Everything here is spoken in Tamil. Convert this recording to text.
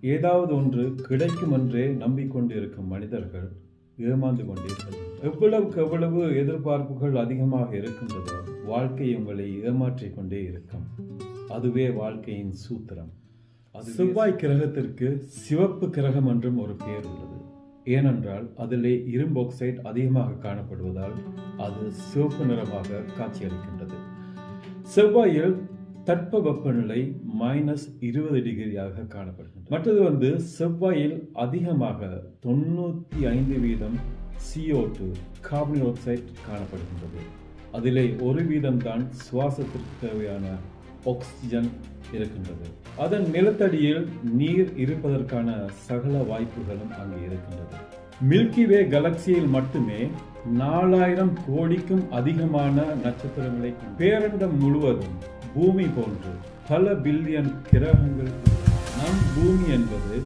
ஏதாவது ஒன்று கிடைக்கும் என்றே நம்பிக்கொண்டிருக்கும் மனிதர்கள் ஏமாந்து கொண்டீர்கள். எவ்வளவுக்கு எவ்வளவு எதிர்பார்ப்புகள் அதிகமாக இருக்கின்றதோ வாழ்க்கை உங்களை ஏமாற்றிக் கொண்டே இருக்கும். அதுவே வாழ்க்கையின் சூத்திரம். அது செவ்வாய் கிரகத்திற்கு சிவப்பு கிரகம் என்றும் ஒரு பெயர் உள்ளது. ஏனென்றால் அதிலே இரும்பு ஆக்சைடு அதிகமாக காணப்படுவதால் அது சிவப்பு நிறமாக காட்சியளிக்கின்றது. செவ்வாயில் தட்ப வெப்பநிலை மைனஸ் இருபது டிகிரியாக காணப்படுகின்றது. மற்றது வந்து செவ்வாயில் அதிகமாக தொண்ணூற்றி ஐந்து வீதம் சிஓ டூ கார்பன் ஆக்சைடு காணப்படுகின்றது. அதிலே ஒரு வீதம் தான் சுவாசத்திற்கு தேவையான ஆக்சிஜன் இருக்கின்றது. அதன் நிலத்தடியில் நீர் இருப்பதற்கான சகல வாய்ப்புகளும் அங்கு இருக்கின்றது. மில்கி வே கலக்சியில் மட்டுமே நாலாயிரம் கோடிக்கும் அதிகமான நட்சத்திரங்களை பேரண்டம் முழுவதும் பூமி போன்று பல பில்லியன் கிரகங்கள் நம் பூமி என்பது